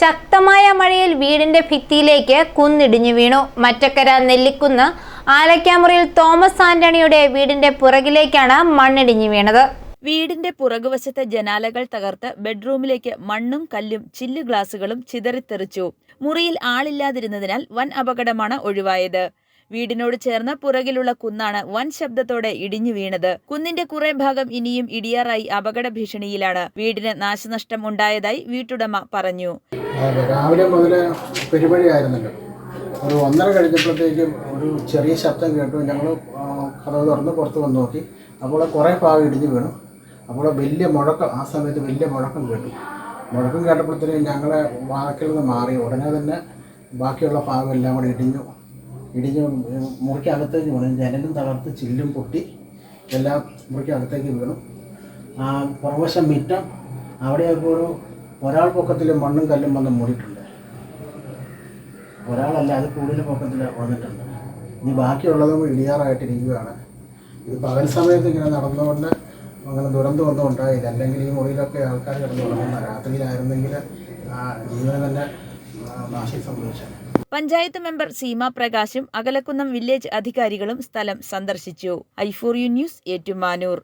ശക്തമായ മഴയിൽ വീടിന്റെ ഭിത്തിയിലേക്ക് കുന്നിടിഞ്ഞു വീണു. മറ്റക്കര നെല്ലിക്കുന്ന് ആലക്കാമുറിയിൽ തോമസ് ആന്റണിയുടെ വീടിന്റെ പുറകിലേക്കാണ് മണ്ണിടിഞ്ഞു വീണത്. വീടിന്റെ പുറകുവശത്തെ ജനാലകൾ തകർത്ത് ബെഡ്റൂമിലേക്ക് മണ്ണും കല്ലും ചില്ലു ഗ്ലാസുകളും ചിതറിത്തെറിച്ചു. മുറിയിൽ ആളില്ലാതിരുന്നതിനാൽ വൻ അപകടമാണ് ഒഴിവായത്. വീടിനോട് ചേർന്ന് പുറകിലുള്ള കുന്നാണ് വൻ ശബ്ദത്തോടെ ഇടിഞ്ഞു വീണത്. കുന്നിന്റെ കുറെ ഭാഗം ഇനിയും ഇടിയാറായി അപകട ഭീഷണിയിലാണ്. വീടിന് നാശനഷ്ടം ഉണ്ടായതായി വീട്ടുടമ പറഞ്ഞു. രാവിലെ രാവിലെ മുതൽ പെരുമഴയായിരുന്നല്ലോ. ഒരു ഒന്നര കഴിഞ്ഞപ്പോഴത്തേക്കും ഒരു ചെറിയ ശബ്ദം കേട്ടു. ഞങ്ങൾ കഥവ് തുറന്ന് പുറത്ത് വന്ന് നോക്കി. അപ്പോൾ കുറേ ഭാഗം ഇടിഞ്ഞു വീണു. അപ്പോൾ വലിയ മുഴക്കം ആ സമയത്ത് വലിയ മുഴക്കം കേട്ടു. മുഴക്കം കേട്ടപ്പോഴത്തേക്കും ഞങ്ങളെ വാക്കിൽ നിന്ന് മാറി. ഉടനെ തന്നെ ബാക്കിയുള്ള ഭാഗം എല്ലാം കൂടി ഇടിഞ്ഞു. ഇടിഞ്ഞ് മുറിക്കകത്തേക്ക് വീണു. ജനലും തകർത്ത് ചില്ലും പൊട്ടി എല്ലാം മുറിക്കകത്തേക്ക് വീണു. ആ പുറവശം മിറ്റം. അവിടെയൊക്കെ ഒരു ഒരാൾ പൊക്കത്തിൽ മണ്ണും കല്ലും വന്ന് മൂടിയിട്ടുണ്ട്. ഒരാളല്ല അത് കൂടുതൽ പൊക്കത്തിൽ വന്നിട്ടുണ്ട്. ഇനി ബാക്കിയുള്ളതും ഇടിയാറായിട്ടിരിക്കുകയാണ് ഇത് പകൽ സമയത്ത് ഇങ്ങനെ നടന്നുകൊണ്ട് അങ്ങനെ ദുരന്തം ഒന്നും ഉണ്ടായില്ല. അല്ലെങ്കിൽ ഈ മുറിയിലൊക്കെ ആൾക്കാർ കിടന്നു തുടങ്ങുന്ന രാത്രിയിലായിരുന്നെങ്കിൽ ആ ജീവന് തന്നെ നാശം സംഭവിച്ചത്. പഞ്ചായത്ത് മെമ്പർ സീമ പ്രകാശും അകലക്കുന്നം വില്ലേജ് അധികാരികളും സ്ഥലം സന്ദർശിച്ചു. I four you news Ettumanoor.